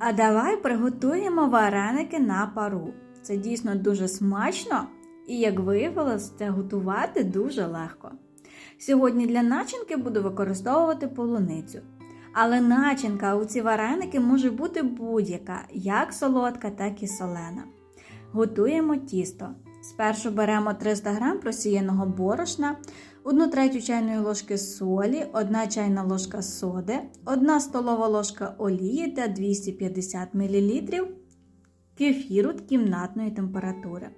А давай приготуємо вареники на пару. Це дійсно дуже смачно і, як виявилось, це готувати дуже легко. Сьогодні для начинки буду використовувати полуницю. Але начинка у ці вареники може бути будь-яка, як солодка, так і солена. Готуємо тісто. Спершу беремо 300 г просіяного борошна, 1 третю чайної ложки солі, 1 чайна ложка соди, 1 столова ложка олії та 250 мл кефіру кімнатної температури.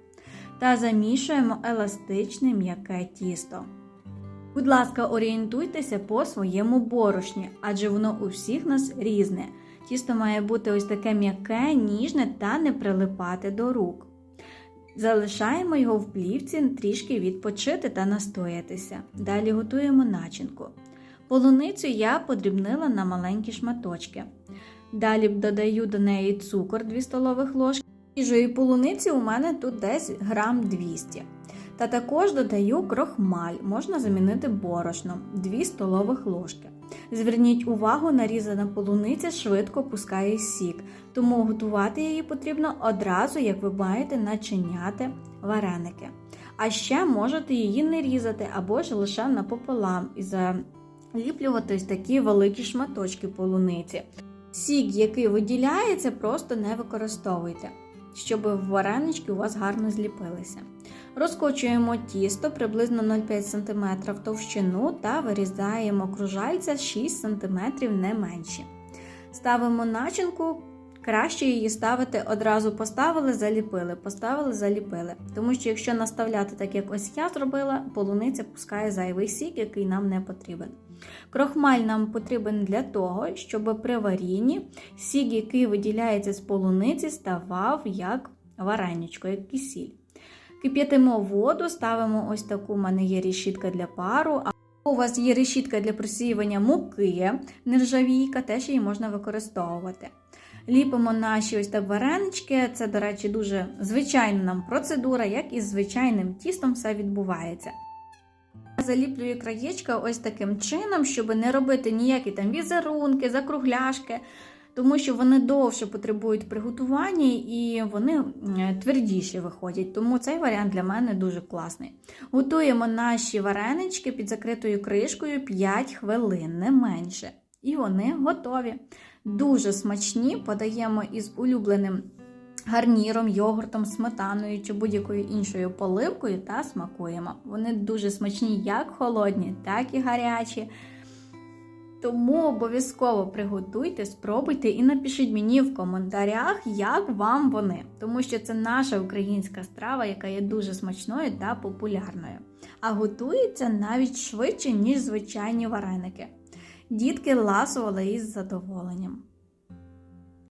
Та замішуємо еластичне м'яке тісто. Будь ласка, орієнтуйтеся по своєму борошні, адже воно у всіх нас різне. Тісто має бути ось таке м'яке, ніжне та не прилипати до рук. Залишаємо його в плівці трішки відпочити та настоятися. Далі готуємо начинку. Полуницю я подрібнила на маленькі шматочки. Далі додаю до неї цукор 2 столових ложки. Свіжої полуниці у мене тут десь грам 200 Та також додаю крохмаль, можна замінити борошном 2 столових ложки. Зверніть увагу, нарізана полуниця швидко пускає сік, тому готувати її потрібно одразу, як ви маєте начиняти вареники. А ще можете її не різати або ж лише напополам і заліплювати ось такі великі шматочки полуниці. Сік, який виділяється, просто не використовуйте, щоб варенички у вас гарно зліпилися. Розкочуємо тісто приблизно 0,5 см в товщину та вирізаємо кружальця 6 см не менші. Ставимо начинку, краще її ставити одразу поставили, заліпили, поставили, заліпили. Тому що якщо наставляти так, як ось я зробила, полуниця пускає зайвий сік, який нам не потрібен. Крохмаль нам потрібен для того, щоб при варінні сік, який виділяється з полуниці, ставав як вареничко, як кисіль. Кип'ятимо воду, ставимо ось таку, у мене є решітка для пару. А у вас є решітка для просіювання муки, нержавійка, теж її можна використовувати. Ліпимо наші ось так варенички. Це, до речі, дуже звичайна нам процедура, як і з звичайним тістом все відбувається. Заліплюю краєчка ось таким чином, щоб не робити ніякі там візерунки, закругляшки, тому що вони довше потребують приготування і вони твердіші виходять. Тому цей варіант для мене дуже класний. Готуємо наші варенички під закритою кришкою 5 хвилин, не менше. І вони готові. Дуже смачні, подаємо із улюбленим гарніром, йогуртом, сметаною чи будь-якою іншою поливкою та смакуємо. Вони дуже смачні, як холодні, так і гарячі. Тому обов'язково приготуйте, спробуйте і напишіть мені в коментарях, як вам вони. Тому що це наша українська страва, яка є дуже смачною та популярною. А готується навіть швидше, ніж звичайні вареники. Дітки ласували із задоволенням.